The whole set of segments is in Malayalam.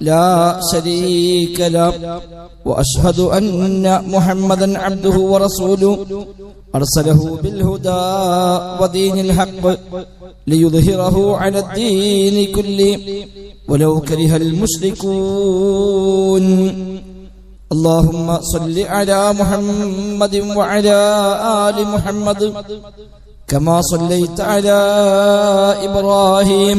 لا شريك له واشهد ان محمدا عبده ورسوله ارسله بالهدى ودين الحق ليظهره على الدين كله ولو كره المشركون اللهم صل على محمد وعلى ال محمد كما صليت على ابراهيم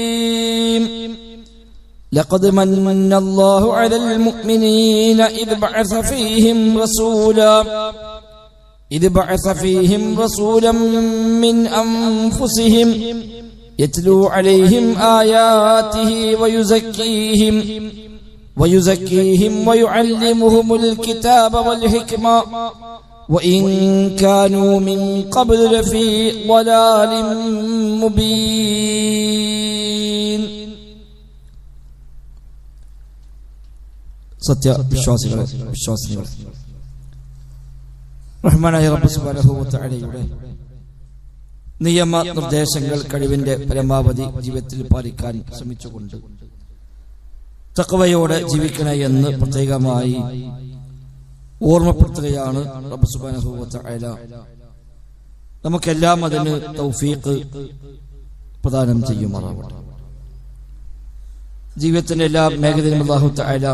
لقد من الله على المؤمنين إذ بعث فيهم رسولا إذ بعث فيهم رسولا من أنفسهم يتلو عليهم آياته ويزكيهم ويزكيهم ويعلمهم الكتاب والحكمة وإن كانوا من قبل لفي ضلال مبين. സത്യവിശ്വാസികളെ വിശ്വാസികളെ റഹ്മാനായ റബ്ബ് സുബ്ഹാനഹു നിയമ നിർദ്ദേശങ്ങൾ കഴിവിന്റെ പരമാവധി ജീവിതത്തിൽ പാലിക്കാൻ ശ്രമിച്ചുകൊണ്ട് തക്കവയോടെ ജീവിക്കണ എന്ന് പ്രത്യേകമായി ഓർമ്മപ്പെടുത്തുകയാണ് റബ്ബ് സുബ്ഹാനഹു വ തആല നമുക്കെല്ലാം അതിന് തൗഫീഖ് പ്രദാനം ചെയ്യുമാറാവട്ടെ. ജീവിതത്തിന്റെ എല്ലാ മേഖലയിലും അള്ളാഹു തആല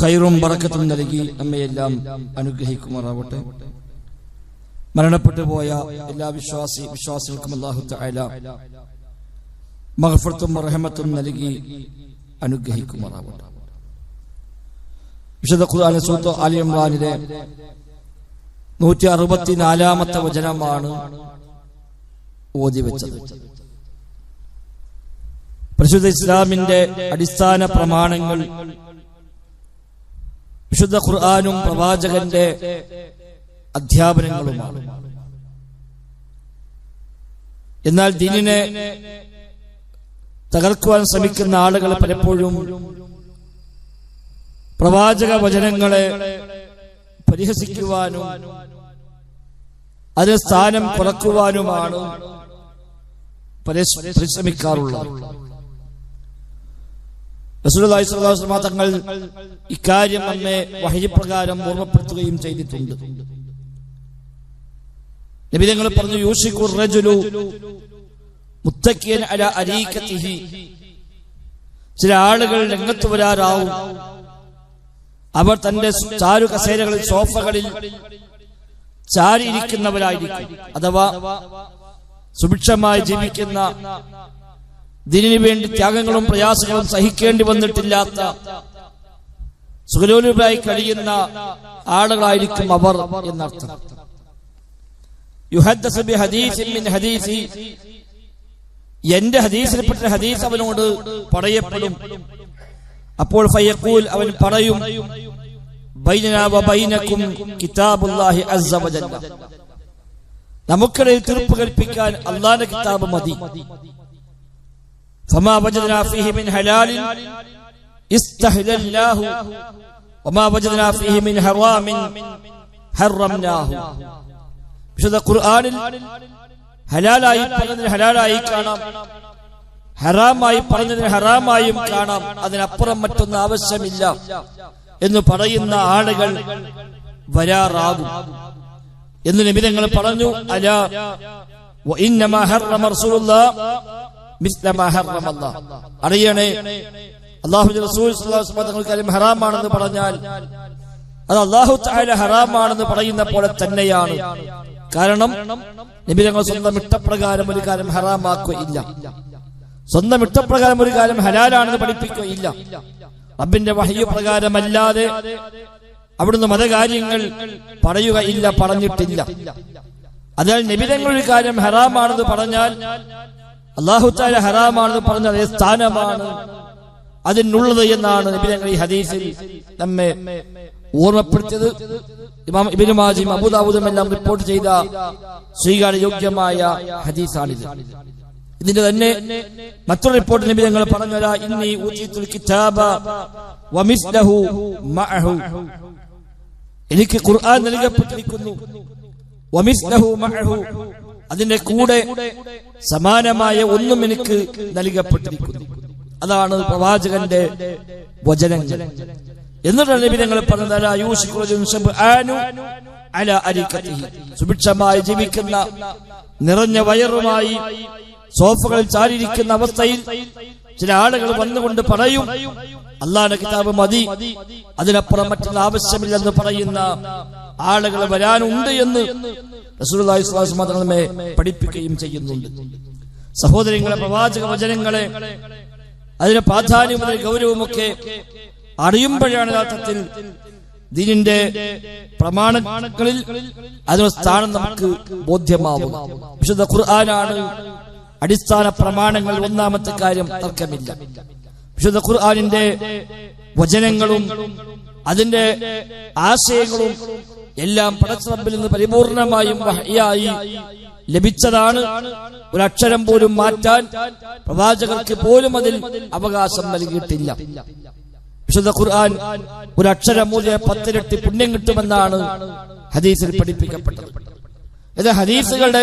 ഖൈറും ബറക്കത്തും നൽകി നമ്മയെല്ലാം അനുഗ്രഹിക്കുമാറാവട്ടെ. മരണപ്പെട്ടു പോയ എല്ലാ വിശ്വാസി വിശ്വാസികൾക്കും അള്ളാഹു തആല മഗ്ഫിറത്തും റഹമത്തും നൽകി അനുഗ്രഹിക്കുമാറാവട്ടെ. വിശുദ്ധ ഖുർആൻ സൂറത്ത് അലി ഇമ്രാനിലെ നൂറ്റി അറുപത്തിനാലാമത്തെ വചനമാണ് ഓതി വെച്ചത് പരിശുദ്ധ ഇസ്ലാമിന്റെ അടിസ്ഥാന പ്രമാണങ്ങൾ വിശുദ്ധ ഖുർആാനും പ്രവാചകന്റെ അധ്യാപനങ്ങളുമാണ്. എന്നാൽ ദീനിനെ തകർക്കുവാൻ ശ്രമിക്കുന്ന ആളുകൾ പലപ്പോഴും പ്രവാചക വചനങ്ങളെ പരിഹസിക്കുവാനും അതിന് സ്ഥാനം കുറക്കുവാനുമാണ് പരിശ്രമിക്കാറുള്ളത്. തങ്ങൾ ഇക്കാര്യം നമ്മെ വഹിപ്രകാരം ഓർമ്മപ്പെടുത്തുകയും ചെയ്തിട്ടുണ്ട്. നബി തങ്ങൾ പറഞ്ഞു യൂഷിക്കുറജുലു റജുലു മുത്തക്കിയൻ അല അരീക്കത്തിഹി ചില ആളുകൾ രംഗത്ത് വരാറാവും. അവർ തന്റെ ചാരു കസേരകളിൽ സോഫകളിൽ ചാരിയിരിക്കുന്നവരായിരിക്കും. അഥവാ സുഭിക്ഷമായി ജീവിക്കുന്ന ദിനിനു വേണ്ടി ത്യാഗങ്ങളും പ്രയാസങ്ങളും സഹിക്കേണ്ടി വന്നിട്ടില്ലാത്ത സുഖലോലുപരായി കഴിയുന്ന ആളുകളായിരിക്കും അവർ എന്നർത്ഥം. എന്റെ ഹദീസിൽപ്പെട്ട ഹദീസ് അവനോട് പറയപ്പെടും. അപ്പോൾ ഫയഖൂൽ അവൻ പറയും നമുക്കിടയിൽ തീർപ്പ് കൽപ്പിക്കാൻ അള്ളാന്റെ കിതാബ് മതി. فما وجدنا فيه من حلال استحللناه وما وجدنا فيه من حرام حرمناه വിശുദ്ധ ഖുർആനിൽ ഹലാലായി പറഞ്ഞതിന് ഹലാലായി കാണാം ഹറാമായി പറഞ്ഞതിന് ഹറാമായും കാണാം അതിനപ്പുറം മറ്റൊന്നും ആവശ്യമില്ല എന്ന് പറയുന്ന ആളുകൾ വരാറാകും എന്ന് നിമിതങ്ങൾ പറഞ്ഞു അല وإنما حرم رسول الله അറിയണേ അള്ളാഹു ഹറാമാണെന്ന് പറഞ്ഞാൽ അത് അള്ളാഹു ഹറാമാണെന്ന് പറയുന്ന പോലെ തന്നെയാണ്. കാരണം നബി തങ്ങൾ സ്വന്തം ഇഷ്ടപ്രകാരം ഒരു കാര്യം ഹറാമാക്കുകയില്ല. സ്വന്തം ഇഷ്ടപ്രകാരം ഒരു കാര്യം ഹലാലാണെന്ന് പഠിപ്പിക്കുകയില്ല. അബിന്റെ വഹയ്യ പ്രകാരമല്ലാതെ അവിടുന്ന് മതകാര്യങ്ങൾ പറയുകയില്ല പറഞ്ഞിട്ടില്ല. അതിനാൽ നിബിതങ്ങൾ ഒരു കാര്യം ഹറാമാണെന്ന് പറഞ്ഞാൽ അള്ളാഹുത്താല ഹറാമാണെന്ന് പറഞ്ഞ അതേ സ്ഥാനമാണ്. അതിനുള്ളത് എന്നാണ് ഈ ഹദീസിൽ നമ്മെ ഓർമ്മപ്പെടുത്തിയത്. ഇമാം അബുദാബുദും മാജിം അബൂദാബുദും എല്ലാം റിപ്പോർട്ട് ചെയ്ത സ്വീകാര്യയോഗ്യമായ ഹദീസാണിത്. ഇതിന്റെ തന്നെ മറ്റൊരു റിപ്പോർട്ട് നബി ഞങ്ങൾ പറഞ്ഞുതരാ ഇന്നി ഊതീതുൽ കിതാബ വമിസ്ലഹു മഅഹു. എനിക്ക് ഖുർആൻ നൽകപ്പെട്ടിരിക്കുന്നു. വമിസ്ലഹു മഅഹു. അതിന്റെ കൂടെ സമാനമായ ഒന്നും എനിക്ക് നൽകപ്പെട്ടിരിക്കുന്നു. അതാണ് പ്രവാചകന്റെ വചനങ്ങൾ. എന്നിട്ടാണ് നബി ഞങ്ങൾ പറഞ്ഞത് സുഭിക്ഷമായി ജീവിക്കുന്ന നിറഞ്ഞ വയറുമായി സോഫകളിൽ ചാരിയിരിക്കുന്ന അവസ്ഥയിൽ ചില ആളുകൾ വന്നുകൊണ്ട് പറയും അള്ളാന്റെ കിതാബ് മതി അതിനപ്പുറം മറ്റുള്ള ആവശ്യമില്ലെന്ന് പറയുന്ന ആളുകൾ വരാനുണ്ട് എന്ന് വസല്ലം പഠിപ്പിക്കുകയും ചെയ്യുന്നുണ്ട്. സഹോദരങ്ങളെ പ്രവാചക വചനങ്ങളെ അതിന്റെ പ്രാധാന്യവും ഗൗരവമൊക്കെ അറിയുമ്പോഴാണ് യഥാർത്ഥത്തിൽ ദീനിന്റെ പ്രമാണങ്ങളിൽ അതിന് സ്ഥാനം നമുക്ക് ബോധ്യമാവും വിശുദ്ധ ഖുർആനാണ് അടിസ്ഥാന പ്രമാണങ്ങൾ ഒന്നാമത്തെ കാര്യം തർക്കമില്ല. വിശുദ്ധ ഖുർആാനിന്റെ വചനങ്ങളും അതിന്റെ ആശയങ്ങളും എല്ലാം പടച്ചറബിൽ നിന്ന് പരിപൂർണമായും വഹ്യായി ലഭിച്ചതാണ്. ഒരക്ഷരം പോലും മാറ്റാൻ പ്രവാചകർക്ക് പോലും അതിൽ അവകാശം നൽകിയിട്ടില്ല. വിശുദ്ധ ഖുർആൻ ഒരക്ഷരം മൂല്യ പത്തിരട്ടി പുണ്യം കിട്ടുമെന്നാണ് ഹദീസിൽ പഠിപ്പിക്കപ്പെട്ടത്. ഇത് ഹദീസുകളുടെ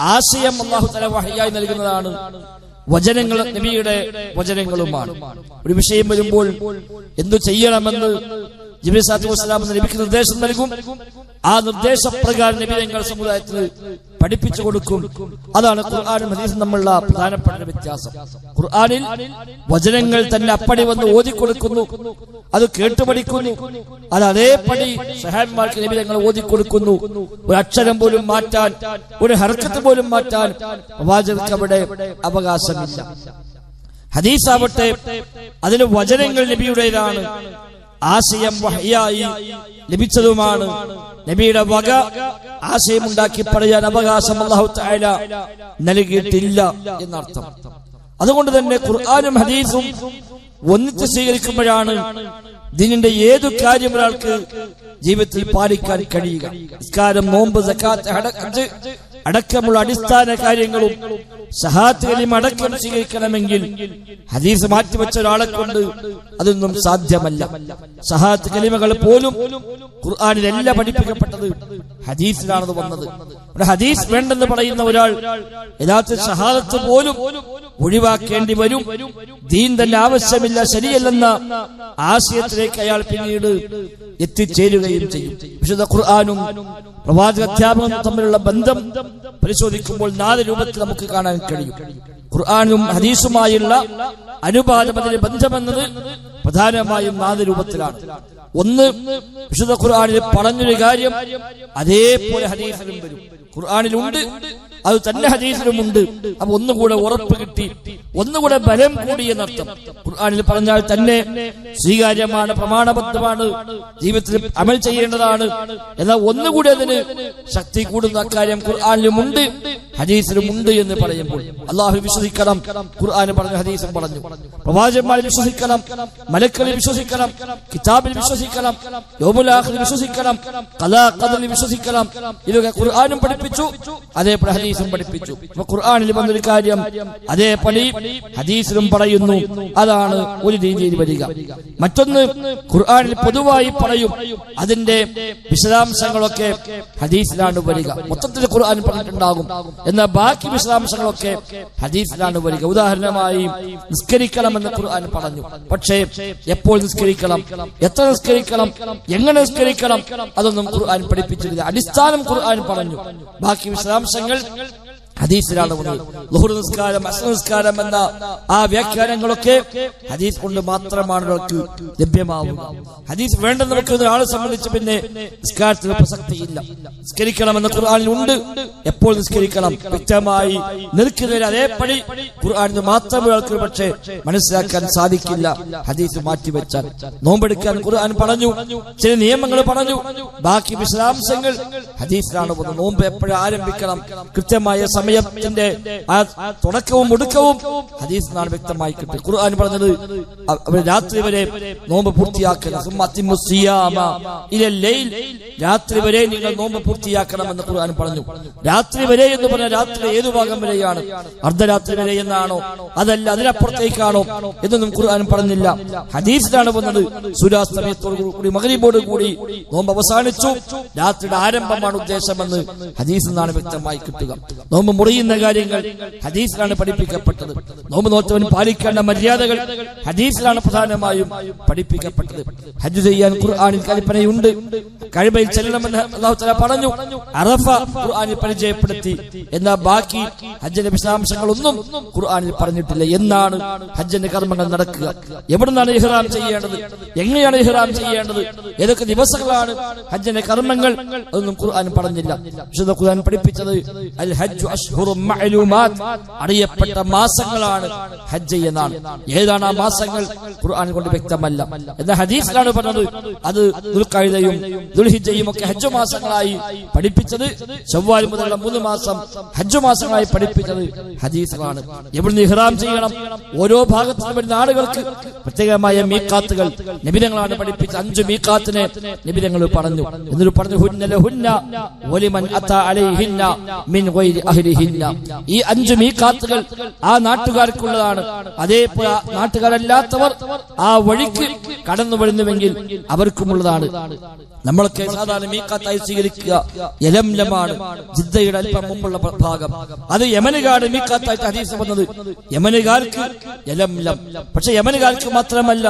ആശയം അള്ളാഹു തല വഹയായി നൽകുന്നതാണ്. വചനങ്ങൾ നബിയുടെ വചനങ്ങളുമാണ്. ഒരു വിഷയം വരുമ്പോൾ എന്തു ചെയ്യണമെന്ന് നബിക്ക് നിർദ്ദേശം നൽകും. ആ നിർദ്ദേശപ്രകാരം നബി ഞങ്ങൾ സമുദായത്തിൽ പഠിപ്പിച്ചു കൊടുക്കും. അതാണ് ഖുർആാനും ഹദീസും തമ്മിലുള്ള പ്രധാനപ്പെട്ട വ്യത്യാസം. ഖുർആാനിൽ വചനങ്ങൾ തന്നെ അപ്പടി വന്ന് ഓതിക്കൊടുക്കുന്നു. അത് കേട്ടുപഠിക്കുന്നു. അത് അതേപടി സഹാബിമാർക്ക് നബി ഞങ്ങൾ ഓതിക്കൊടുക്കുന്നു. ഒരു അക്ഷരം പോലും മാറ്റാൻ ഒരു ഹർക്കത്ത് പോലും മാറ്റാൻ വാചകർക്ക് അവിടെ അവകാശമില്ല. ഹദീസാവട്ടെ അതിന് വചനങ്ങൾ നബിയുടേതാണ്. ആശയം വഹയായി ലഭിച്ചതുമാണ്. നബിയുടെ വക ആശയമുണ്ടാക്കി പറയാൻ അവകാശം അള്ളാഹു നൽകിയിട്ടില്ല എന്നർത്ഥം. അതുകൊണ്ട് തന്നെ ഖുർആാനും ഹദീസും ഒന്നിച്ച് സ്വീകരിക്കുമ്പോഴാണ് ദീനിന്റെ ഏതു കാര്യം ഒരാൾക്ക് ജീവിതത്തിൽ പാലിക്കാൻ കഴിയുക. നിസ്കാരം നോമ്പ് സക്കാത്ത് അടക്കമുള്ള അടിസ്ഥാന കാര്യങ്ങളും ഷഹാത്ത് കലിം അടക്കം സ്വീകരിക്കണമെങ്കിൽ ഹദീസ് മാറ്റിവെച്ച ഒരാളെ കൊണ്ട് അതൊന്നും സാധ്യമല്ല. സഹാത്ത് കലിമകൾ പോലും ഖുർആാനിലല്ല പഠിപ്പിക്കപ്പെട്ടത്. ഹദീസിലാണത് വന്നത്. ഹദീസ് വേണ്ടെന്ന് പറയുന്ന ഒരാൾ യഥാർത്ഥ ഷഹാദത്ത് പോലും ഒഴിവാക്കേണ്ടി വരും. ദീൻ തന്നെ ആവശ്യമില്ല ശരിയല്ലെന്ന ആശയത്തിലേക്ക് അയാൾ പിന്നീട് എത്തിച്ചേരുകയും ചെയ്യും. വിശുദ്ധ ഖുർആാനും പ്രവാചക അധ്യാപകനും തമ്മിലുള്ള ബന്ധം പരിശോധിക്കുമ്പോൾ നാല് രൂപത്തിൽ നമുക്ക് കാണാൻ കഴിയും. ഖുർആാനും ഹദീസുമായുള്ള അനുപാതം അതിന്റെ ബന്ധമെന്നത് പ്രധാനമായും നാല് രൂപത്തിലാണ്. ഒന്ന് വിശുദ്ധ ഖുർആാനിൽ പറഞ്ഞൊരു കാര്യം അതേപോലെ ഹദീസിലും വരും. ഖുർആാനിലുണ്ട് അത് തന്നെ ഹദീസിലുമുണ്ട്. അപ്പൊ ഒന്നുകൂടെ ഉറപ്പ് കിട്ടി. ഒന്നുകൂടെ ബലം കൂടി എന്നർത്ഥം. ഖുർആാനിൽ പറഞ്ഞാൽ തന്നെ സ്വീകാര്യമാണ് പ്രമാണബദ്ധമാണ് ജീവിതത്തിൽ അമൽ ചെയ്യേണ്ടതാണ്. എന്നാൽ ഒന്നുകൂടി അതിന് ശക്തി കൂടുന്ന കാര്യം ഖുർആാനിലുമുണ്ട്. ഹദീസിലുമുണ്ട് എന്ന് പറയുമ്പോൾ അള്ളാഹു വിശ്വസിക്കണം. ഖുർആൻ പറഞ്ഞു ഹദീസും പറഞ്ഞു. പ്രവാചന്മാരെ വിശ്വസിക്കണം. മലക്കളിൽ വിശ്വസിക്കണം. കിതാബിൽ വിശ്വസിക്കണം. യോമുലാഹിൽ വിശ്വസിക്കണം. കലാകഥലിൽ വിശ്വസിക്കണം. ഇതൊക്കെ ഖുർആാനും പഠിപ്പിച്ചു. അതേപോലെ ഹദീസും പഠിപ്പിച്ചു. അപ്പൊ ഖുർആാനിൽ വന്നൊരു കാര്യം. അതേ പണി ഹദീസിലും പറയുന്നു. അതാണ് ഒരു രീതിയിൽ വരിക. മറ്റൊന്ന് ഖുർആാനിൽ പൊതുവായി പറയും. അതിന്റെ വിശദാംശങ്ങളൊക്കെ ഹദീസിലാണ് വരിക. മൊത്തത്തിൽ ഖുർആൻ പറഞ്ഞിട്ടുണ്ടാകും. എന്നാൽ ബാക്കി വിശദാംശങ്ങളൊക്കെ ഹദീസിലാണ് വരിക. ഉദാഹരണമായി നിസ്കരിക്കണമെന്ന് ഖുർആൻ പറഞ്ഞു. പക്ഷേ എപ്പോൾ നിസ്കരിക്കണം? എത്ര നിസ്കരിക്കണം? എങ്ങനെ നിസ്കരിക്കണം? അതൊന്നും ഖുർആൻ പഠിപ്പിച്ചിട്ടില്ല അടിസ്ഥാനം ഖുർആൻ പറഞ്ഞു. ബാക്കി വിശദാംശങ്ങൾ ഹദീസിലാണ് ലുഹുർ നിസ്കാരം അസ്ര നിസ്കാരം എന്ന ആ വ്യാഖ്യാനങ്ങളൊക്കെ ഹദീസ് കൊണ്ട് മാത്രമാണ് നമുക്ക് ലഭ്യമാവുക. ഹദീസ് വേണ്ടെന്ന് വെക്കുന്ന ഒരാളെ സംബന്ധിച്ച് പിന്നെ നിസ്കാരത്തിന് പ്രസക്തിയില്ല. നിസ്കരിക്കണമെന്ന് ഖുർആാനിൽ ഉണ്ട്. എപ്പോൾ നിസ്കരിക്കണം? വ്യക്തമായി നിൽക്കുന്നതിന് അതേപടി ഖുർആാനിന് മാത്രമേ ആൾക്ക് പക്ഷേ മനസ്സിലാക്കാൻ സാധിക്കില്ല. ഹദീസ് മാറ്റിവെച്ചാൽ. നോമ്പെടുക്കാൻ ഖുർആൻ പറഞ്ഞു. ചില നിയമങ്ങൾ പറഞ്ഞു. ബാക്കി വിശദാംശങ്ങൾ ഹദീസിലാണ് നോമ്പ് എപ്പോഴും ആരംഭിക്കണം? കൃത്യമായ സമയത്തിന്റെ ആ തുടക്കവും ഒടുക്കവും ഹദീസ് നാൾ വ്യക്തമായി കിട്ടി. ഖുർആൻ പറഞ്ഞത് രാത്രി വരെ നോമ്പ് പൂർത്തിയാക്കണം. രാത്രി വരെ നിങ്ങൾ നോമ്പ് പൂർത്തിയാക്കണമെന്ന് ഖുർആൻ പറഞ്ഞു. രാത്രി വരെ എന്ന് പറഞ്ഞ രാത്രി ഏതു ഭാഗം വരെയാണ്? അർദ്ധരാത്രി വരെ എന്നാണോ? അതല്ല അതിനപ്പുറത്തേക്കാണോ? എന്നൊന്നും ഖുർആൻ പറഞ്ഞില്ല. ഹദീസിലാണ് വന്നത്. സൂര്യാസ്തമയത്തോടു കൂടി മകരിബോട് കൂടി നോമ്പ് അവസാനിച്ചു. രാത്രിയുടെ ആരംഭമാണ് ഉദ്ദേശമെന്ന് ഹദീസിൽ നിന്നാണ് വ്യക്തമായി കിട്ടുക. നോമ്പ് മുറിയുന്ന കാര്യങ്ങൾ ഹദീസിലാണ് പഠിപ്പിക്കപ്പെട്ടത്. നോമ്പ് നോറ്റവൻ പാലിക്കേണ്ട മര്യാദകൾ ഹദീസിലാണ് പ്രധാനമായും പഠിപ്പിക്കപ്പെട്ടത്. ഹജ്ജ് ചെയ്യാൻ ഖുർആാനിൽ കൽപ്പനയുണ്ട്. കഴിവയിൽ ചെല്ലണമെന്ന് അള്ളാഹു പറഞ്ഞു. അറഫ ഖുർആാനിൽ പരിചയപ്പെടുത്തി. എന്നാൽ ബാക്കി ഹജ്ജിന്റെ വിശദാംശങ്ങളൊന്നും ഖുർആാനിൽ പറഞ്ഞിട്ടില്ല. എന്നാണ് ഹജ്ജിന്റെ കർമ്മങ്ങൾ നടക്കുക. എവിടുന്നാണ് ഇഹ്റാം ചെയ്യേണ്ടത്? എങ്ങനെയാണ് ഇഹ്റാം ചെയ്യേണ്ടത്? ഏതൊക്കെ ദിവസങ്ങളാണ് ഹജ്ജിന്റെ കർമ്മങ്ങൾ? അതൊന്നും ഖുർആൻ പറഞ്ഞില്ല. വിശുദ്ധ ഖുർആൻ പഠിപ്പിച്ചത് അൽ ഹജ്ജു അറിയപ്പെട്ട മാസങ്ങളാണ് ഹജ്ജ് എന്നാണ്. ഏതാണ് ആ മാസങ്ങൾ? ഖുർആൻ കൊണ്ട് വ്യക്തമല്ല. എന്ന ഹദീസിലാണ് പറഞ്ഞത്. അത് ദുൽഖൈദയും ദുൽഹിജയും ഒക്കെ ഹജ്ജ് മാസങ്ങളായി പഠിപ്പിച്ചത് ചൊവ്വാൽ മുതലുള്ള മൂന്ന് മാസം ഹജ്ജ് മാസങ്ങളായി പഠിപ്പിച്ചത് ഹദീസുകളാണ്. എവിടുന്ന് ഇഹ്റാം ചെയ്യണം. ഓരോ ഭാഗത്തു നിന്ന് വരുന്ന ആളുകൾക്ക് പ്രത്യേകമായ മീക്കാത്തുകൾ നിബിധങ്ങളാണ് പഠിപ്പിച്ച അഞ്ച് മീക്കാത്തിനെ നിബിധങ്ങൾ പറഞ്ഞു. എന്നിട്ട് പറഞ്ഞു ഹുന്നല ഹുന്ന ലഹുന്ന വലിമൻ അതാ അലൈഹിന്ന മിൻ ഗൈരി അഹ്ലിഹിന്ന ഈ അഞ്ച് മീക്കാത്തുകൾ ആ നാട്ടുകാർക്കുള്ളതാണ്. അതേപോലെ നാട്ടുകാരല്ലാത്തവർ ആ വഴിക്ക് കടന്നു വരുന്നുവെങ്കിൽ അവർക്കുമുള്ളതാണ്. നമ്മളൊക്കെ സാധാരണ മീക്കാത്തായി സ്വീകരിക്കുക. യലംലമാണ് ജിദ്ദയുടെ അല്പം മുമ്പുള്ള ഭാഗം. അത് യമനുകാട് മീക്കാത്തായിട്ട് ഹദീസ് വന്നത്. യമനുകാർക്ക് യലംലം പക്ഷെ യമനുകാർക്ക് മാത്രമല്ല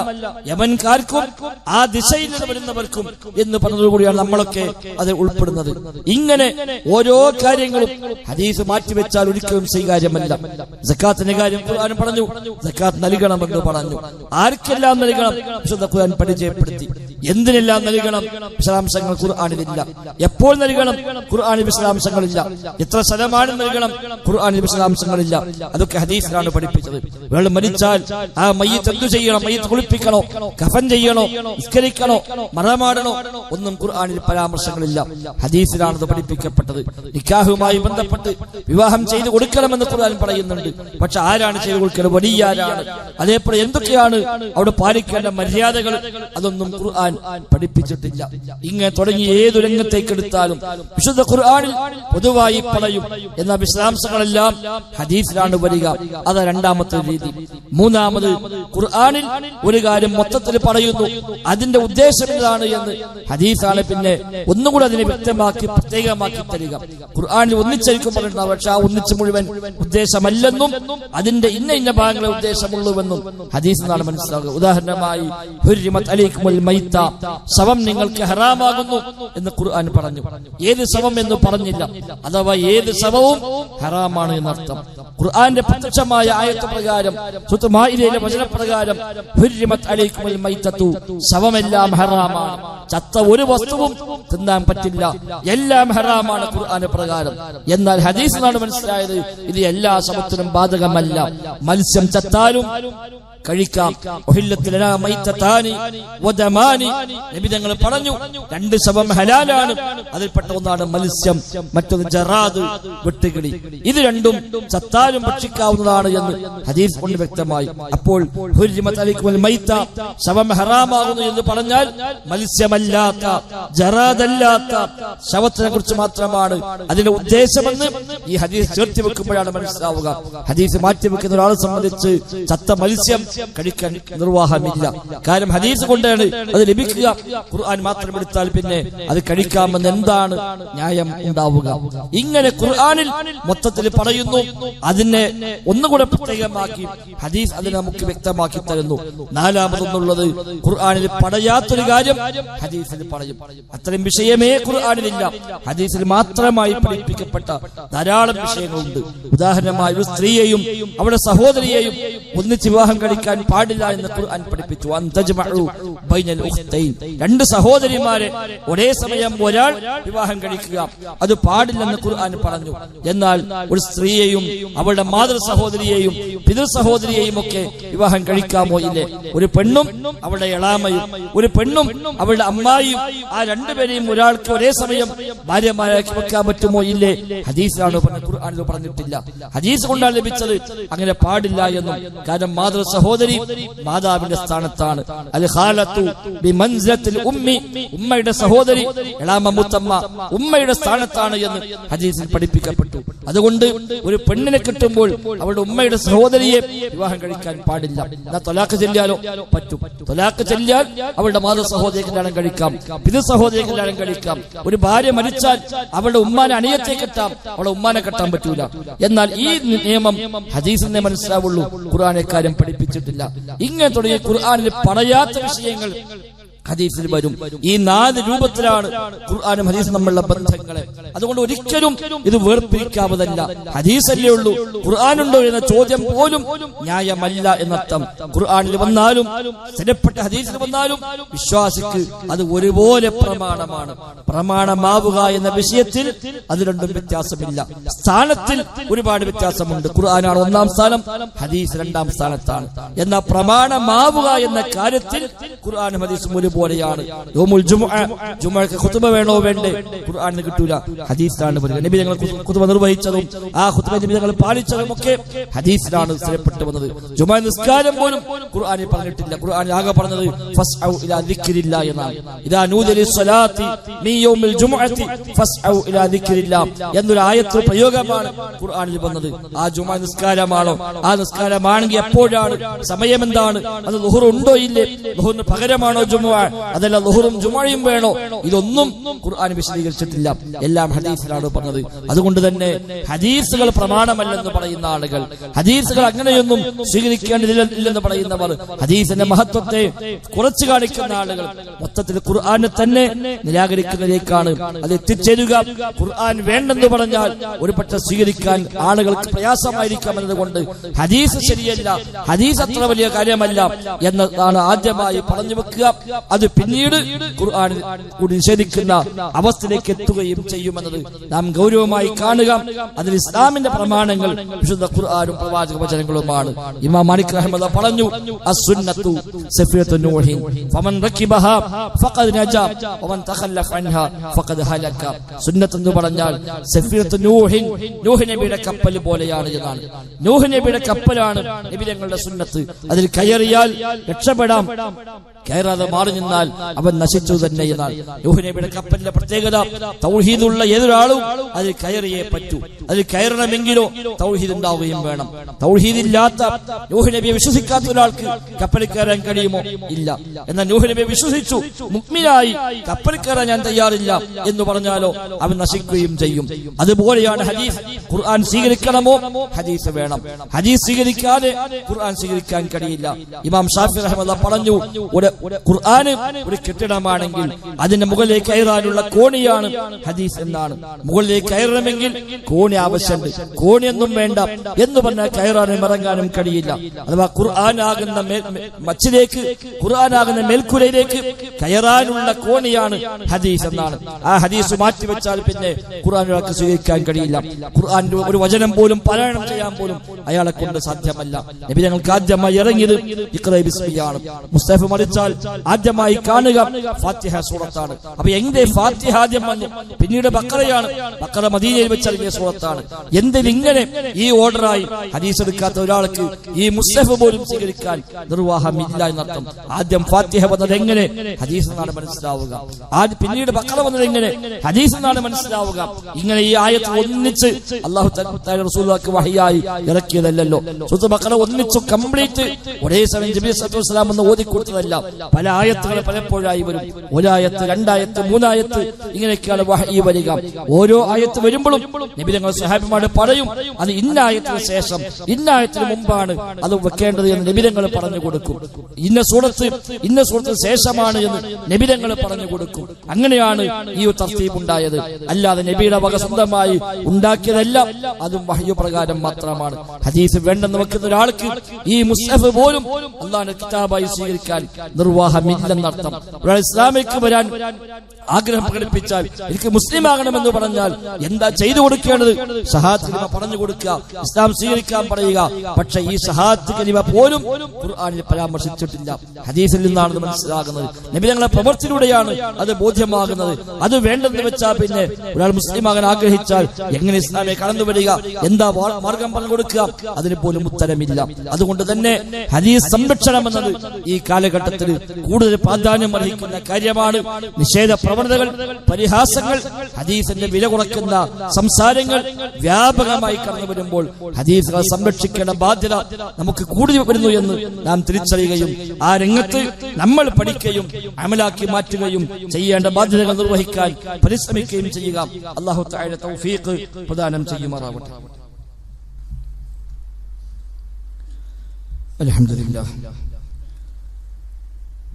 യമൻകാർക്കും ആ ദിശയിൽ വരുന്നവർക്കും എന്ന് പറഞ്ഞതുകൂടിയാണ് നമ്മളൊക്കെ അത് ഉൾപ്പെടുന്നത്. ഇങ്ങനെ ഓരോ കാര്യങ്ങളും ഹദീസ് മാറ്റിവെച്ചാൽ ഒരിക്കലും സ്വീകാര്യമല്ല. സക്കാത്തിന്റെ കാര്യം ഖുർആൻ പറഞ്ഞു. സക്കാത്ത് നൽകണമെന്ന് പറഞ്ഞു. ആർക്കെല്ലാം നൽകണം? വിശുദ്ധ ഖുർആൻ പരിചയപ്പെടുത്തി. എന്തിനെല്ലാം നൽകണം? വിശദാംശങ്ങൾ ഖുർആാനിലില്ല. എപ്പോൾ നൽകണം? ഖുർആാനിൽ വിശദാംശങ്ങളില്ല എത്ര ശതമാനം നൽകണം? ഖുർആാനിൽ വിശദാംശങ്ങളില്ല അതൊക്കെ ഹദീസിലാണ് പഠിപ്പിച്ചത്. വെള്ളം മരിച്ചാൽ ആ മയ്യത്ത് എന്തു ചെയ്യണം? മയ്യത്ത് കുളിപ്പിക്കണോ? കഫൻ ചെയ്യണോ? നിസ്കരിക്കണോ? മറമാടണോ ഒന്നും ഖുർആാനിൽ പരാമർശങ്ങളില്ല. ഹദീസിലാണ് അത് പഠിപ്പിക്കപ്പെട്ടത്. നിക്കാഹുമായി ബന്ധപ്പെട്ട് വിവാഹം ചെയ്തു കൊടുക്കണമെന്ന് ഖുർആൻ പറയുന്നുണ്ട്. പക്ഷെ ആരാണ് ചെയ്തു കൊടുക്കുന്നത് വലിയ ആരാണ് അതേപോലെ എന്തൊക്കെയാണ് അവിടെ പാലിക്കേണ്ട മര്യാദകൾ? അതൊന്നും ഖുർആൻ പഠിപ്പിച്ചിട്ടില്ല. ഇങ്ങനെ തുടങ്ങി ഏതു രംഗത്തേക്ക് എടുത്താലും വിശുദ്ധ ഖുർആനിൽ പൊതുവായി പറയും എന്ന വിശദാംശങ്ങളെല്ലാം ഹദീസിലാണ് വരിക. അത് രണ്ടാമത്തെ രീതി. മൂന്നാമത് ഖുർആനിൽ ഒരു കാര്യം മൊത്തത്തിൽ പറയുന്നു. അതിന്റെ ഉദ്ദേശം എന്താണ് എന്ന് ഹദീസാണ് പിന്നെ ഒന്നുകൂടെ അതിനെ വ്യക്തമാക്കി പ്രത്യേകമാക്കി തരിക. ഖുർആനിൽ ഒന്നിച്ചായിരിക്കും പറയുന്നത് പക്ഷെ ആ ഒന്നിച്ച് മുഴുവൻ ഉദ്ദേശമല്ലെന്നും അതിന്റെ ഇന്ന ഇന്ന ഭാഗങ്ങളെ ഉദ്ദേശമുള്ളൂവെന്നും ഹദീസ് എന്നാണ് മനസ്സിലാകുക ഉദാഹരണമായി ഹുരിമത് അലൈക്കുമുൽ മൈത്ത ശവം നിങ്ങൾക്ക് ഹറാമാകുന്നു എന്ന് ഖുർആൻ പറഞ്ഞു. ഏത് ശവം എന്ന് പറഞ്ഞില്ല. അഥവാ ഏത് ശവവും ഹറാമാണ് എന്നർത്ഥം. ഖുർആന്റെ പ്രത്യക്ഷമായ ആയത്ത് പ്രകാരം സുത്തുമായിലെ വചനപ്രകാരം ശവമെല്ലാം ഹറാമാണ്. ചത്ത ഒരു വസ്തുവും തിന്നാൻ പറ്റില്ല. എല്ലാം ഹറാമാണ് ഖുർആന്റെ പ്രകാരം. എന്നാൽ ഹദീസിനാണ് മനസ്സിലായത് ഇത് എല്ലാ ശവത്തിനും ബാധകമല്ല. മത്സ്യം ചത്താലും കഴിക്കാം. തങ്ങൾ പറഞ്ഞു രണ്ട് ശവം ഹലാലാണ്. അതിൽപ്പെട്ട ഒന്നാണ് മത്സ്യം മറ്റൊന്ന് ജറാദ് വെട്ടുകിളി. ഇത് രണ്ടും ചത്താലും ഭക്ഷിക്കാവുന്നതാണ് എന്ന് ഹദീസ് കൊണ്ട് വ്യക്തമായി. അപ്പോൾ ശവം ഹറാമാകുന്നു എന്ന് പറഞ്ഞാൽ മത്സ്യമല്ലാത്ത ജറാദല്ലാത്ത ശവത്തിനെ കുറിച്ച് മാത്രമാണ് അതിന്റെ ഉദ്ദേശമെന്ന് ഈ ഹദീസ് ചേർത്തി വെക്കുമ്പോഴാണ് മനസ്സിലാവുക. ഹദീസ് മാറ്റി വെക്കുന്ന ഒരാളെ സംബന്ധിച്ച് ചത്ത മത്സ്യം കഴിക്കാൻ നിർവാഹമില്ല. കാരണം ഹദീസ് കൊണ്ടാണ് അത് ലഭിക്കുക. ഖുർആൻ മാത്രം എടുത്താൽ പിന്നെ അത് കഴിക്കാമെന്ന് എന്താണ് ന്യായം ഉണ്ടാവുക? ഇങ്ങനെ ഖുർആനിൽ മൊത്തത്തിൽ പറയുന്നു. അതിനെ ഒന്നുകൂടെ പ്രത്യേകമാക്കി ഹദീസ് അതിനെ നമുക്ക് വ്യക്തമാക്കി തരുന്നു. നാലാമതൊന്നുള്ളത് ഖുർആാനിൽ പടയാത്തൊരു കാര്യം ഹദീസിൽ പറയും. അത്തരം വിഷയമേ ഖുർആാനിലില്ല. ഹദീസിൽ മാത്രമായി പഠിപ്പിക്കപ്പെട്ട ധാരാളം വിഷയങ്ങളുണ്ട്. ഉദാഹരണമായി ഒരു സ്ത്രീയെയും അവരുടെ സഹോദരിയെയും ഒന്നിച്ച് വിവാഹം കഴിക്കാൻ പാടില്ല എന്ന് ഖുർആൻ പഠിപ്പിച്ചു. ബൈനൽ രണ്ട് സഹോദരിമാരെ ഒരേ സമയം ഒരാൾ വിവാഹം കഴിക്കുക. അത് പാടില്ലെന്ന് ഖുർആൻ പറഞ്ഞു. എന്നാൽ ഒരു സ്ത്രീയെയും അവളുടെ മാതൃ സഹോദരിയെയും പിതൃ സഹോദരിയെയും ഒക്കെ വിവാഹം കഴിക്കാമോ ഇല്ലേ? ഒരു പെണ്ണും അവളുടെ എളാമയും ഒരു പെണ്ണും അവളുടെ അമ്മായിയും ആ രണ്ടുപേരെയും ഒരാൾക്ക് ഒരേ സമയം ഭാര്യമാരാക്കി വെക്കാൻ പറ്റുമോ ഇല്ലേ? ഹദീസാണ് ഖുർആാനിൽ ഖുർആനിൽ പറഞ്ഞിട്ടില്ല. ഹദീസ് കൊണ്ടാണ് ലഭിച്ചത്. അങ്ങനെ പാടില്ല എന്നും. കാരണം മാതൃ സഹോദരി മാതാവിന്റെ സ്ഥാനത്താണ്. ഉമ്മയുടെ സഹോദരി എളാമ മുത്തമ്മ ഉമ്മയുടെ സ്ഥാനത്താണ് എന്ന് ഹദീസിൽ പഠിപ്പിക്കപ്പെട്ടു. അതുകൊണ്ട് ഒരു പെണ്ണിനെ കിട്ടുമ്പോൾ അവളുടെ ഉമ്മയുടെ സഹോദരിയെ വിവാഹം കഴിക്കാൻ പാടില്ല. എന്നാ തൊലാക്ക് ചെല്ലിയാലോ? പറ്റും. തൊലാക്ക് ചെല്ലിയാൽ അവളുടെ മാതൃ സഹോദരി കല്യാണം കഴിക്കാം. പിതൃ സഹോദരി കല്യാണം കഴിക്കാം. ഒരു ഭാര്യ മരിച്ചാൽ അവളുടെ ഉമ്മാനെ അണിയത്തെ കെട്ടാം. അവളെ ഉമ്മാനെ കെട്ടാൻ പറ്റൂല. എന്നാൽ ഈ നിയമം ഹദീസിനെ മനസ്സിലാവുള്ളൂ. ഖുറാനെക്കാരും കാര്യം പഠിപ്പിച്ചിട്ടില്ല ഇങ്ങനെ തുടങ്ങിയ ഖുർആാനിൽ പറയാത്ത വിഷയങ്ങൾ ഹദീസിൽ വരും. ഈ നാല് രൂപത്തിലാണ് ഖുർആാനും ഹദീസും നമ്മളുടെ ബന്ധങ്ങളെ. അതുകൊണ്ട് ഒരിക്കലും ഇത് വേർപിരിക്കാവതല്ല. ഹദീസല്ലേ ഉള്ളൂ. ഖുർആാനുണ്ടോ എന്ന ചോദ്യം പോലും ന്യായമല്ല എന്നർത്ഥം. ഖുർആാനിൽ വന്നാലും സ്ഥിരപ്പെട്ട ഹദീസിൽ വന്നാലും വിശ്വാസിക്ക് അത് ഒരുപോലെ പ്രമാണമാണ്. പ്രമാണമാവുക എന്ന വിഷയത്തിൽ അത് രണ്ടും വ്യത്യാസമില്ല. സ്ഥാനത്തിൽ ഒരുപാട് വ്യത്യാസമുണ്ട്. ഖുർആനാണ് ഒന്നാം സ്ഥാനം ഹദീസ് രണ്ടാം സ്ഥാനത്താണ്. എന്നാൽ പ്രമാണമാവുക എന്ന കാര്യത്തിൽ ഖുർആാനും ഹദീസും ഒരുപോലെയാണ് ജുമുഅ ജുമുഅക്ക് ഖുതുബ വേണോ വേണ്ടേ? ഖുർആാനിന് കിട്ടൂല. ഹദീസിലാണ് നബി ഞങ്ങൾ ഖുതുബ നിർവഹിച്ചതും ആ ഖുതുബ നബി ഞങ്ങൾ പാലിച്ചതും ഒക്കെ ഹദീസിലാണ് സ്ഥിരപ്പെട്ടു വന്നത്. ജുമുഅ നിസ്കാരം പോലും ഖുർആാനിൽ പറഞ്ഞിട്ടില്ല. ഖുർആാനിൽ ആകെ പറഞ്ഞത് എന്നൊരു ആയത്ത് പ്രയോഗമാണ് ഖുർആനിൽ വന്നത്. ആ ജുമുഅ നിസ്കാരമാണോ? ആ നിസ്കാരമാണെങ്കിൽ എപ്പോഴാണ്? സമയം എന്താണ് അത് ലുഹുർ ഉണ്ടോ ഇല്ലേ? ലുഹുറിന് പകരമാണോ ജുമുഅ? അതല്ല ലുഹുറും ജുമുഅയും വേണോ? ഇതൊന്നും ഖുർആൻ വിശദീകരിച്ചിട്ടില്ല. എല്ലാം ഹദീസിലാണ് പറഞ്ഞത്. അതുകൊണ്ട് തന്നെ ഹദീസുകൾ പ്രമാണമല്ലെന്ന് പറയുന്ന ആളുകൾ ഹദീസുകൾ അങ്ങനെയൊന്നും സ്വീകരിക്കേണ്ടതില്ലെന്ന് പറയുന്നവർ ഹദീസിന്റെ മഹത്വത്തെ കുറച്ചു കാണിക്കുന്ന ആളുകൾ മൊത്തത്തിൽ ഖുർആനെ തന്നെ നിരാകരിക്കുന്നതിലേക്കാണ് അത് എത്തിച്ചേരുക. ഖുർആൻ വേണ്ടെന്ന് പറഞ്ഞാൽ ഒരു പക്ഷേ സ്വീകരിക്കാൻ ആളുകൾക്ക് പ്രയാസമായിരിക്കാം എന്നതുകൊണ്ട് ഹദീസ് ശരിയല്ല ഹദീസ് അത്ര വലിയ കാര്യമല്ല എന്നതാണ് ആദ്യമായി പറഞ്ഞു വെക്കുക. അത് പിന്നീട് കൂടി നിഷേധിക്കുന്ന അവസ്ഥയിലേക്ക് എത്തുകയും ചെയ്യുമെന്നത് നാം ഗൗരവമായി കാണുക. അതിൽ ഇസ്ലാമിന്റെ പ്രമാണങ്ങൾ വിശുദ്ധ ഖുർആാനും പ്രവാചക വചനങ്ങളുമാണ്. ഇമാ മാലിക് റഹ്മദ പറഞ്ഞു അസ്സുന്നത്തു സഫിയത്തു നൂഹി ഫമൻ റക്കിബഹ ഫഖദ് നജ വമൻ തഖല്ലഫ് അൻഹ ഫഖദ് ഹലക സുന്നത്ത് എന്ന് പറഞ്ഞാൽ സഫിയത്തു നൂഹി നൂഹ് നബിയുടെ കപ്പൽ പോലെയാണ് എന്നാണ്. നൂഹ് നബിയുടെ കപ്പലാണ് നബി തങ്ങളുടെ സുന്നത്ത്. അതിൽ കയറിയാൽ രക്ഷപ്പെടാം. കയറാതെ മാറി നിന്നാൽ അവൻ നശിച്ചു തന്നെ എന്നാൽ യോഹനബിയുടെ കപ്പലിന്റെ പ്രത്യേകത തൗഹീദുള്ള ഏതൊരാളും അതിൽ കയറിയേ പറ്റൂ. അതിൽ കയറണമെങ്കിലോ തൗഹീദ് ഉണ്ടാവുകയും വേണം. തൗഹീദ് ഇല്ലാത്ത നൂഹ് നബിയെ വിശ്വസിക്കാത്ത ഒരാൾക്ക് കപ്പലിൽ കയറാൻ കഴിയുമോ? ഇല്ല. എന്നാൽ നൂഹ് നബിയെ വിശ്വസിച്ചു. മുക്മിനായി കപ്പലിൽ കയറാൻ ഞാൻ തയ്യാറില്ല എന്ന് പറഞ്ഞാലോ അവൻ നശിക്കുകയും ചെയ്യും. അതുപോലെയാണ് ഹദീസ്. ഖുർആൻ സ്വീകരിക്കണമോ? ഹദീസ് വേണം. ഹദീസ് സ്വീകരിക്കാതെ ഖുർആൻ സ്വീകരിക്കാൻ കഴിയില്ല. ഇമാം ഷാഫി റഹ്മല്ല പറഞ്ഞു ഒരു ഖുർആൻ ഒരു കെട്ടിടമാണെങ്കിൽ അതിന്റെ മുകളിലേക്ക് കയറാനുള്ള കോണിയാണ് ഹദീസ് എന്നാണ്. മുകളിലേക്ക് കയറണമെങ്കിൽ കോണി ആവശ്യമുണ്ട്. കോണിയൊന്നും വേണ്ട എന്ന് പറഞ്ഞാൽ കയറാനും ഇറങ്ങാനും കഴിയില്ല. അഥവാ ഖുർആാനാകുന്ന മച്ചിലേക്ക് ഖുർആാനാകുന്ന മേൽക്കുരയിലേക്ക് കയറാനുള്ള കോണിയാണ് ഹദീസ് എന്നാണ്. ആ ഹദീസ് മാറ്റി വെച്ചാൽ പിന്നെ ഖുർആൻ സ്വീകരിക്കാൻ കഴിയില്ല. ഖുർആാന്റെ ഒരു വചനം പോലും പാരായണം ചെയ്യാൻ പോലും അയാളെ കൊണ്ട് സാധ്യമല്ല. നബി ഞങ്ങൾക്ക് ആദ്യമായി ഇറങ്ങിയത് ഇഖ്റ ബിസ്മിയാണ് മുസ്തഫ മറിച്ചാൽ ആദ്യമായി കാണുക ഫാത്തിഹ സൂറത്താണ്. അപ്പൊ എന്റെ ഫാത്തിഹ ആദ്യം വന്നു. പിന്നീട് ബക്കറയാണ്. ബക്കറ മദീനയിൽ വെച്ചിറങ്ങിയ സൂറത്താണ് എന്തിന് ഇങ്ങനെ ഈ ഓർഡറായി? ഹദീസ് എടുക്കാത്ത ഒരാൾക്ക് ഈ മുസ്തഫ് പോലും സ്വീകരിക്കാൻ നിർവാഹമില്ല എന്നർത്ഥം. ആദ്യം ഫാത്തിഹ വന്നത് എങ്ങനെ? ഹദീസ് എന്നാണ് മനസ്സിലാവുക. ആദ്യം പിന്നീട് ബക്കറ വന്നത് എങ്ങനെ? ഹദീസ് എന്നാണ് മനസ്സിലാവുക. ഇങ്ങനെ ഈ ആയത്ത് ഒന്നിച്ച് അള്ളാഹു വഹിയായി ഇറക്കിയതല്ലോ സുഹൃത്ത് ബക്കറ ഒന്നിച്ചു കംപ്ലീറ്റ് ഒരേ സമയം ജബി സത്തു വസ്സലാം എന്ന് ഓതിക്കൊടുത്തതല്ല പല ആയത്തുകൾ പലപ്പോഴായി വരും. ഒരായത്ത് രണ്ടായത്ത് മൂന്നായത്ത് ഇങ്ങനെയൊക്കെയാണ് വഹി വരിക. ഓരോ ആയത്ത് വരുമ്പോഴും നബി സഹാബിമാട് പറയും അത് ഇന്നായത്തിന് ശേഷം ഇന്നായത്തിന് മുമ്പാണ് അത് വെക്കേണ്ടത് എന്ന് നിബിധങ്ങൾ പറഞ്ഞു കൊടുക്കും. ഇന്ന സൂറത്ത് ഇന്ന സൂറത്തിന് ശേഷമാണ് എന്ന് നിബിധങ്ങൾ പറഞ്ഞു കൊടുക്കും. അങ്ങനെയാണ് ഈ തർത്തീപ് ഉണ്ടായത്. അല്ലാതെ നബിയുടെ വക സ്വന്തമായി ഉണ്ടാക്കിയതല്ല അതും വഹ്യപ്രകാരം മാത്രമാണ്. ഹദീസ് വേണ്ടെന്ന് വെക്കുന്ന ഒരാൾക്ക് ഈ മുസ്തഫ് പോലും അള്ളാഹ് കിതാബായി സ്വീകരിക്കാൻ നിർവാഹമില്ലെന്നർത്ഥം. ഒരാൾ ഇസ്ലാമിലേക്ക് വരാൻ ആഗ്രഹം പ്രകടിപ്പിച്ചാൽ എനിക്ക് മുസ്ലിം ആകണമെന്ന് പറഞ്ഞാൽ എന്താ ചെയ്തു കൊടുക്കേണ്ടത്? കലിമ പറഞ്ഞു കൊടുക്കുക ഇസ്ലാം സ്വീകരിക്കാൻ പറയുക. പക്ഷെ ഈ ഷഹാദ് കലിമ പോലും ഖുർആാനിൽ പരാമർശിച്ചിട്ടില്ല. ഹദീസിൽ നിന്നാണ് ഇത് മനസ്സിലാകുന്നത് നബിതങ്ങളെ പ്രവർത്തിയിലൂടെയാണ് അത് ബോധ്യമാകുന്നത്. അത് വേണ്ടെന്ന് വെച്ചാൽ പിന്നെ ഒരാൾ മുസ്ലിം ആകാൻ ആഗ്രഹിച്ചാൽ എങ്ങനെ ഇസ്ലാമെ കടന്നു വരിക? എന്താ മാർഗം പറഞ്ഞു കൊടുക്കുക? അതിന് പോലും ഉത്തരമില്ല. അതുകൊണ്ട് തന്നെ ഹദീസ് സംരക്ഷണം എന്നത് ഈ കാലഘട്ടത്തിൽ കൂടുതൽ പ്രാധാന്യം അർഹിക്കുന്ന കാര്യമാണ്. നിഷേധ പ്രവണതകൾ പരിഹാസങ്ങൾ ഹദീസിന്റെ വില കുറയ്ക്കുന്ന സംസാരങ്ങൾ വ്യാപകമായി കടന്നു വരുമ്പോൾ ഹദീസുകൾ സംരക്ഷിക്കേണ്ട ബാധ്യത നമുക്ക് കൂടുതൽ വരുന്നു എന്ന് നാം തിരിച്ചറിയുകയും ആ രംഗത്ത് നമ്മൾ പഠിക്കുകയും അമലാക്കി മാറ്റുകയും ചെയ്യേണ്ട ബാധ്യതകൾ നിർവഹിക്കാൻ പരിശ്രമിക്കുകയും ചെയ്യുക അള്ളാഹു താഴെ തൗഫീഖ് പ്രദാനം ചെയ്യുമാറാവട്ടെ الحمد لله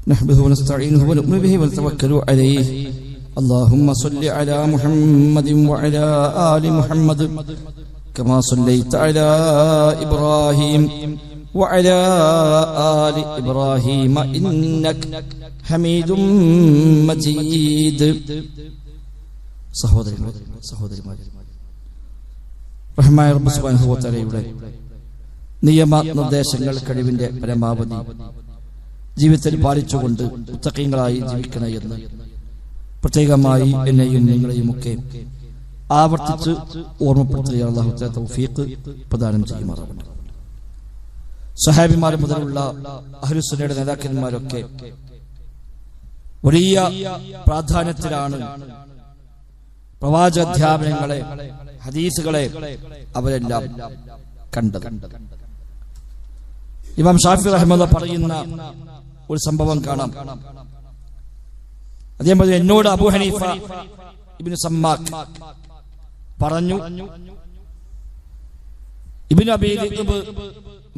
نحمده ونستعينه ونؤمن به ونتوكل عليه اللهم صل على محمد وعلى آل محمد كما صليت على إبراهيم وعلى آل إبراهيم إنك حميد مجيد സഹോദരങ്ങൾ സഹോദരിമാരെ റഹ്മായ റബ്ബ് സുബ്ഹാനഹു വ തആലയുടെ നിയമ നിർദ്ദേശങ്ങൾ കഴിവിന്റെ പരമാവധി ജീവിതത്തിൽ പാലിച്ചുകൊണ്ട് മുത്തക്കീങ്ങളായി ജീവിക്കണേ എന്ന്. പ്രത്യേകമായി എന്നെയും നിങ്ങളെയും ഒക്കെ ആവർത്തിച്ച് ഓർമ്മപ്പെടുത്തുക അള്ളാഹു പ്രദാനം ചെയ്യുമാറാവട്ടെ. സഹാബിമാർ മുതലുള്ള അഹ്ലുസുന്നയുടെ നേതാക്കന്മാരൊക്കെ വലിയ പ്രാധാന്യത്തിലാണ് പ്രവാചാധ്യാപനങ്ങളെ ഹദീസുകളെ അവരെല്ലാം കണ്ടത്. ഇമാം ഷാഫി അഹമ്മദ് പറയുന്ന ഒരു സംഭവം കാണാം. അദ്ദേഹം പറഞ്ഞു, എന്നോട് അബു ഹനീഫ ഇബിന് സമ്മാക്ക് പറഞ്ഞു ഇബിൻ അബീബ്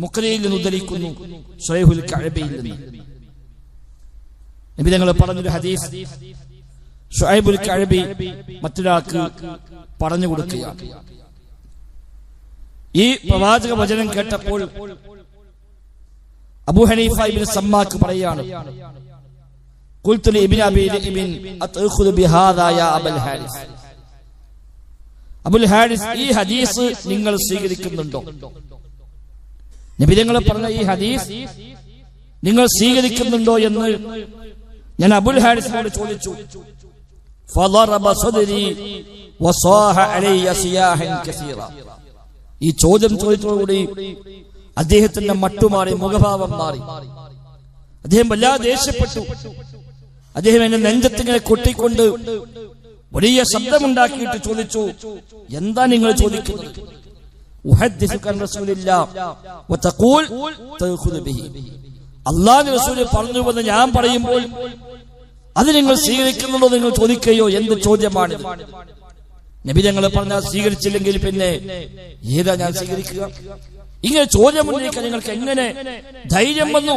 മുക്കരയിൽ നിന്ന് ഉദ്ധരിക്കുന്നു ഷുഹൈബുൽ കഅബയിൽ നിന്ന്. നബി ഞങ്ങൾ പറഞ്ഞൊരു ഹദീസ് ഷുഹൈബുൽ കഅബി മറ്റൊരാൾക്ക് പറഞ്ഞു കൊടുക്കുക. ഈ പ്രവാചക വചനം കേട്ടപ്പോൾ അബു ഹനീഫ ഇബ്നു സമ്മാക്ക് പറയാണ് قلت لابن ابي ذئب اتاخذ بهذا يا ابا الحارث അബുൽ ഹാരിസ് ഈ ഹദീസ് നിങ്ങൾ സ്വീകരിക്കുന്നുണ്ടോ നബി തങ്ങൾ പറഞ്ഞ ഈ ഹദീസ് നിങ്ങൾ സ്വീകരിക്കുന്നുണ്ടോ എന്ന് ഞാൻ അബുൽ ഹാരിസിനോട് ചോദിച്ചു فضرب صدري وصاح علي صياحا كثيرا ഈ ചോദ്യം ചോദിച്ചതോടുകൂടി അദ്ദേഹത്തിന്റെ മട്ടുമാറി മുഖഭാവം മാറി. അദ്ദേഹം വല്ലാതെ ദേഷ്യപ്പെട്ടു. അദ്ദേഹം എന്നെ നെഞ്ചത്തിങ്ങനെ കൊട്ടിക്കൊണ്ട് വലിയ ശബ്ദമുണ്ടാക്കിയിട്ട് ചോദിച്ചു എന്താ നിങ്ങൾ ചോദിക്കുന്നത്? അള്ളാഹു പറഞ്ഞുവെന്ന് ഞാൻ പറയുമ്പോൾ അത് നിങ്ങൾ സ്വീകരിക്കുന്നുണ്ടോ നിങ്ങൾ ചോദിക്കുകയോ? എന്ത് ചോദ്യമാണ് നബി ഞങ്ങൾ പറഞ്ഞാൽ സ്വീകരിച്ചില്ലെങ്കിൽ പിന്നെ ഏതാ ഞാൻ സ്വീകരിക്കുക? ഇങ്ങനെ ചോദ്യം ഉന്നയിക്കാൻ നിങ്ങൾക്ക് എങ്ങനെ ധൈര്യം വന്നു?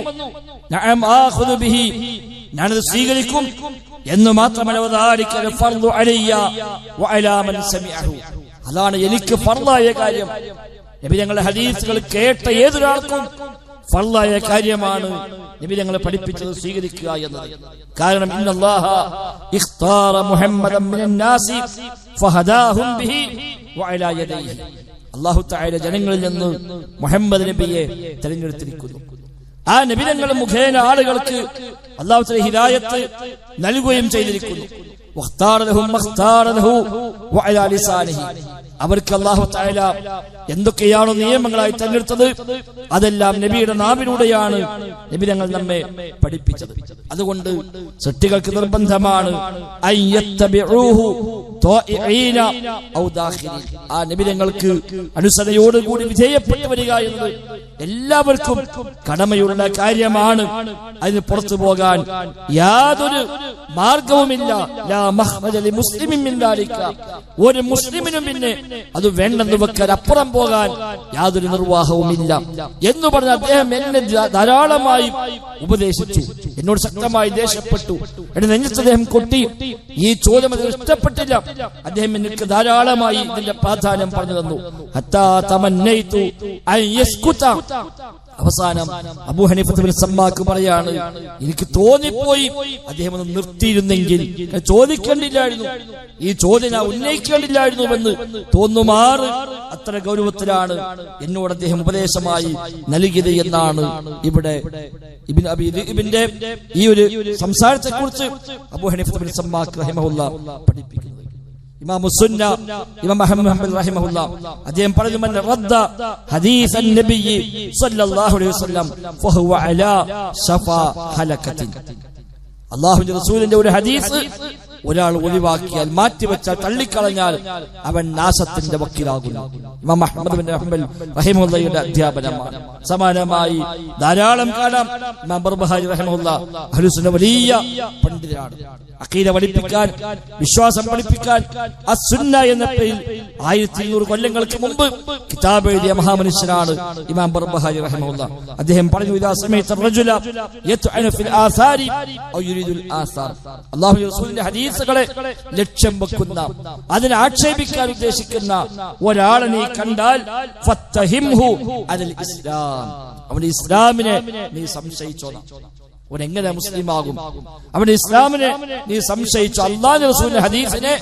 ഞാനത് സ്വീകരിക്കും. എന്ന് മാത്രമല്ല അതാണ് എനിക്ക് ഫർദായ കാര്യം. നബി ഞങ്ങളുടെ ഹദീസുകൾ കേട്ട ഏതൊരാൾക്കും ഫർദായ കാര്യമാണ് നബി ഞങ്ങളെ പഠിപ്പിച്ചത് സ്വീകരിക്കുക എന്നത്. കാരണം ഇന്നല്ലാഹ ഇഖ്താറ മുഹമ്മദൻ ഫഹദാഹും ബിഹി വഅലാ യദൈഹി. അല്ലാഹു തആല ജനങ്ങളിൽ നിന്ന് മുഹമ്മദ് നബിയെ തെരഞ്ഞെടുത്തിരിക്കുന്നു. ആ നബിനങ്ങൾ മുഖേന ആളുകൾക്ക് അള്ളാഹു ഹിരായത്ത് നൽകുകയും ചെയ്തിരിക്കുന്നു. അവർക്ക് അള്ളാഹു തായാല എന്തൊക്കെയാണ് നിയമങ്ങളായി തെരഞ്ഞെടുത്തത് അതെല്ലാം നബിയുടെ നാവിലൂടെയാണ് നബി ഞങ്ങൾ നമ്മെ പഠിപ്പിച്ചത്. അതുകൊണ്ട് സൃഷ്ടികൾക്ക് നിർബന്ധമാണ് ആ നബി ഞങ്ങൾക്ക് അനുസരണയോടുകൂടി വിധേയപ്പെട്ടു വരിക എന്നത് എല്ലാവർക്കും കടമയുള്ള കാര്യമാണ്. അതിന് പുറത്തു പോകാൻ യാതൊരു മാർഗവുമില്ല. ഒരു മുസ്ലിമിനും പിന്നെ അത് വേണ്ടെന്ന് വെക്കാൻ അപ്പുറം പോകാൻ യാതൊരു നിർവാഹവുമില്ല എന്ന് പറഞ്ഞ അദ്ദേഹം എന്നെ ധാരാളമായി ഉപദേശിച്ചു. എന്നോട് ശക്തമായി ദേഷ്യപ്പെട്ടു. എന്റെ നെഞ്ചത്ത് അദ്ദേഹം കൊട്ടി. ഈ ചോദ്യം അത് ഇഷ്ടപ്പെട്ടില്ല. അദ്ദേഹം എനിക്ക് ധാരാളമായി ഇതിന്റെ പ്രാധാന്യം പറഞ്ഞു തന്നു. അവസാനം അബൂ സമ്മാക്ക് പറയാണ് എനിക്ക് തോന്നിപ്പോയി. അദ്ദേഹം ഒന്ന് നിർത്തിയിരുന്നെങ്കിൽ ചോദിക്കേണ്ടില്ലായിരുന്നു. ഈ ചോദ്യം ഞാൻ ഉന്നയിക്കേണ്ടില്ലായിരുന്നുവെന്ന് തോന്നുമാറ് അത്ര ഗൗരവത്തിലാണ് എന്നോട് അദ്ദേഹം ഉപദേശമായി നൽകിയത് എന്നാണ് ഇവിടെ ഇബിൻ ഈ ഒരു സംസാരത്തെ കുറിച്ച് അബൂ സമ്മാക്ക് റഹിമഹുല്ല പഠിപ്പിക്കുന്നത്. ഇമാം ഇമാം നബിയ്യി സല്ലല്ലാഹു അലൈഹി വസല്ലം ഫഹുവ അലാ റസൂലിന്റെ ഒരു ഹദീസ് ഒരാൾ ഒഴിവാക്കിയാൽ മാറ്റിവെച്ചാൽ തള്ളിക്കളഞ്ഞാൽ അവൻ നാശത്തിന്റെ വക്കീലാകുന്നു. ഇമാം അഹമ്മദ് റഹിമുള്ളയുടെ അധ്യാപനമാണ്. സമാനമായി ധാരാളം കാണാം ഇമാം ബർബഹാരി റഹിമുള്ള വലിയ പണ്ഡിതരാണ് അക്കീദ പഠിപ്പിക്കാൻ വിശ്വാസം പഠിപ്പിക്കാൻ അസുന്ന എന്ന പേരിൽ ആയിരത്തി ഇരുന്നൂറ് കൊല്ലങ്ങൾക്ക് മുമ്പ് കിതാബ് എഴുതിയ മഹാമനുഷ്യനാണ് ഇമാം ബർബഹാരി റഹ്മുല്ല അദ്ദേഹം പറഞ്ഞു ഇതാ സമയത്ത് റജുല ഫിൽ ആസാരി ഔ ഹദീസുകളെ ലക്ഷ്യം വെക്കുന്ന അതിനെ ആക്ഷേപിക്കാൻ ഉദ്ദേശിക്കുന്ന ഒരാളെ നീ കണ്ടാൽ ഫത്തഹിംഹു ഇസ്ലാം. അവന്റെ ഇസ്ലാമിനെ നീ സംശയിച്ചോളാം അവൻ എങ്ങനെ മുസ്ലിമാകും? അവൻ ഇസ്ലാമിനെ നീ സംശയിച്ചു അള്ളാഹുന്റെ റസൂലിന്റെ ഹദീസിനെ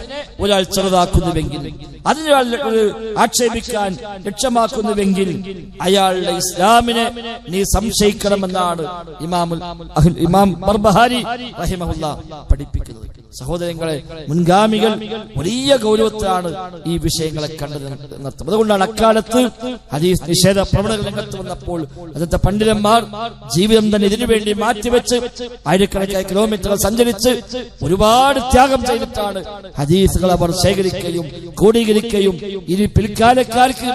ഒരാൾ ചെറുതാക്കുന്നുവെങ്കിൽ അതിനെ ഒരാൾ ആക്ഷേപിക്കാൻ ലക്ഷ്യമാക്കുന്നുവെങ്കിൽ അയാളുടെ ഇസ്ലാമിനെ നീ സംശയിക്കണമെന്നാണ് ഇമാമുൽ ഇമാം ബർബഹാരി റഹിമഹുല്ല പഠിപ്പിക്കുന്നത്. സഹോദരങ്ങളെ മുൻഗാമികൾ വലിയ ഗൗരവത്തിലാണ് ഈ വിഷയങ്ങളെ കണ്ടത് നിർത്തും അതുകൊണ്ടാണ് അക്കാലത്ത് ഹദീസ് നിഷേധ പ്രവണത രംഗത്ത് വന്നപ്പോൾ അതിന്റെ പണ്ഡിതന്മാർ ജീവിതം തന്നെ ഇതിനു വേണ്ടി മാറ്റിവെച്ച് ആയിരക്കണക്കായ കിലോമീറ്ററുകൾ സഞ്ചരിച്ച് ഒരുപാട് ത്യാഗം ചെയ്തിട്ടാണ് ഹദീസുകൾ അവർ ശേഖരിക്കുകയും ക്രോഡീകരിക്കുകയും ഇനി പിൽക്കാലക്കാർക്ക്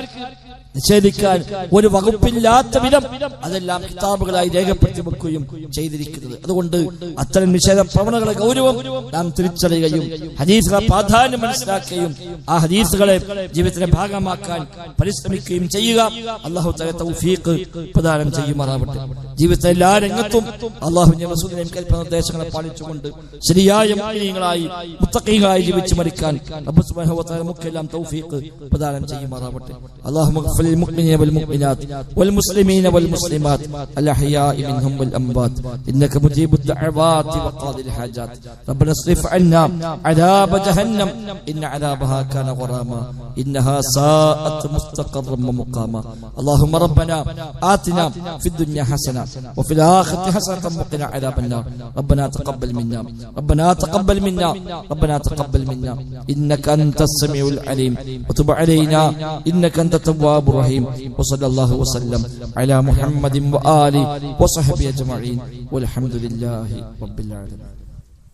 നിഷേധിക്കാൻ ഒരു വകുപ്പില്ലാത്ത വിധം അതെല്ലാം കിതാബുകളായി രേഖപ്പെടുത്തി വെക്കുകയും ചെയ്തിരിക്കുന്നത്. അതുകൊണ്ട് അത്തരം നിഷേധ പ്രവണകളെ ഗൗരവം നാം തിരിച്ചറിയുകയും ഹദീസുകളെ പ്രാധാന്യം മനസ്സിലാക്കുകയും ആ ഹദീസുകളെ ജീവിതത്തിന്റെ ഭാഗമാക്കാൻ പരിശ്രമിക്കുകയും ചെയ്യുക. അള്ളാഹു തൗഫീഖ് പ്രദാനം ചെയ്യുമാറാവട്ടെ. ജീവിതത്തിലെ എല്ലാ രംഗത്തും അള്ളാഹുവിന്റെ റസൂലിനെയും കൽപ്പന നിർദ്ദേശങ്ങളെ പാലിച്ചുകൊണ്ട് ശരിയായ മുഅ്മിനീങ്ങളായി മുത്തഖീങ്ങളായി ജീവിച്ചു മരിക്കാൻ റബ്ബ് സുബ്ഹാനഹു വ തആല നമുക്കെല്ലാം തൗഫീഖ് പ്രദാനം ചെയ്യുമാറാവട്ടെ അല്ലാഹുമ്മ اغفر للمؤمنين والمؤمنات والمسلمين والمسلمات الأحياء منهم والأموات إنك مجيب الدعوات وقاضي الحاجات ربنا اصرف عنا عذاب جهنم إن عذابها كان غراما إنها ساءت مستقرا ومقاما اللهم ربنا آتنا في الدنيا حسنة وفي الآخرة حسنة وقنا عذاب النار ربنا تقبل منا ربنا تقبل منا ربنا تقبل منا إنك أنت السميع العليم وتب علينا إنك أنت التواب الرحيم وصلى الله وسلم على محمد وآله وصحبه أجمعين والحمد لله رب العالمين